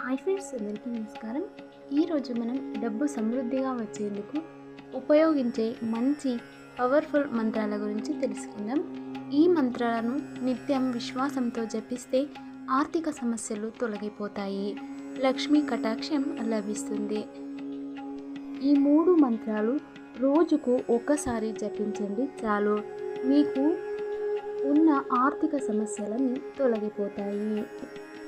Hi friends అందరికీ నమస్కారం. ఈరోజు మనం డబ్బు సమృద్ధిగా వచ్చేందుకు ఉపయోగించే మంచి పవర్ఫుల్ మంత్రాల గురించి తెలుసుకుందాం. ఈ మంత్రాలను నిత్యం విశ్వాసంతో జపిస్తే ఆర్థిక సమస్యలు తొలగిపోతాయి. లక్ష్మీ కటాక్షం లభిస్తుంది. ఈ మూడు మంత్రాలు రోజుకు ఒక్కసారి జపించండి చాలు. మీకు ఉన్న ఆర్థిక సమస్యలన్నీ తొలగిపోతాయి.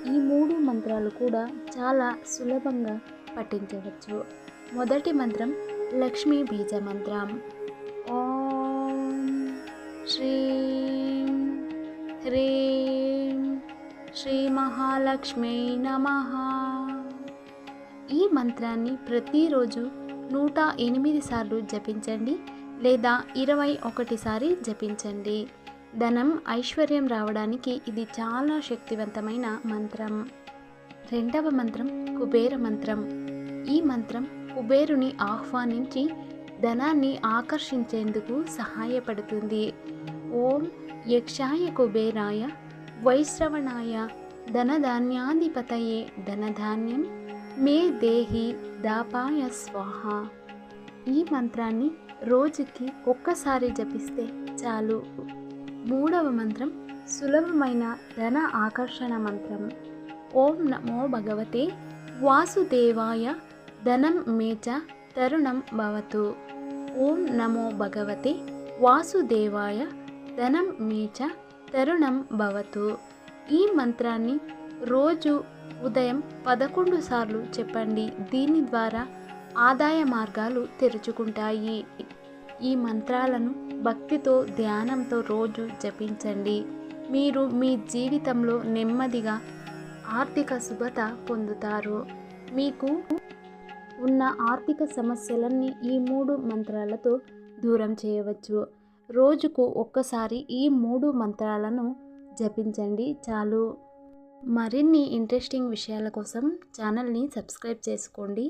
ఈ మూడు మంత్రాలు కూడా చాలా సులభంగా పఠించవచ్చు. మొదటి మంత్రం లక్ష్మీ బీజ మంత్రం. ఓం శ్రీం హ్రీం శ్రీ మహాలక్ష్మీ నమ. ఈ మంత్రాన్ని ప్రతిరోజు నూట ఎనిమిది సార్లు జపించండి లేదా ఇరవై ఒకటిసారి జపించండి. ధనం ఐశ్వర్యం రావడానికి ఇది చాలా శక్తివంతమైన మంత్రం. రెండవ మంత్రం కుబేర మంత్రం. ఈ మంత్రం కుబేరుని ఆహ్వానించి ధనాన్ని ఆకర్షించేందుకు సహాయపడుతుంది. ఓం యక్షాయ కుబేరాయ వైశ్రవణాయ ధనధాన్యాధిపతయే ధనధాన్యం మే దేహి దాపాయ స్వాహ. ఈ మంత్రాన్ని రోజుకి ఒక్కసారి జపిస్తే చాలు. మూడవ మంత్రం సులభమైన ధన ఆకర్షణ మంత్రం. ఓం నమో భగవతే వాసుదేవాయ ధనం మేచ తరుణం భవతు. ఓం నమో భగవతే వాసుదేవాయ ధనం మేచ తరుణం భవతు. ఈ మంత్రాన్ని రోజు ఉదయం పదకొండు సార్లు చెప్పండి. దీని ద్వారా ఆదాయ మార్గాలు తెరుచుకుంటాయి. ఈ మంత్రాలను భక్తితో ధ్యానంతో రోజు జపించండి. మీరు మీ జీవితంలో నెమ్మదిగా ఆర్థిక శుభత పొందుతారు. మీకు ఉన్న ఆర్థిక సమస్యలన్నీ ఈ మూడు మంత్రాలతో దూరం చేయవచ్చు. రోజుకు ఒక్కసారి ఈ మూడు మంత్రాలను జపించండి చాలు. మరిన్ని ఇంట్రెస్టింగ్ విషయాల కోసం ఛానల్ని సబ్స్క్రైబ్ చేసుకోండి.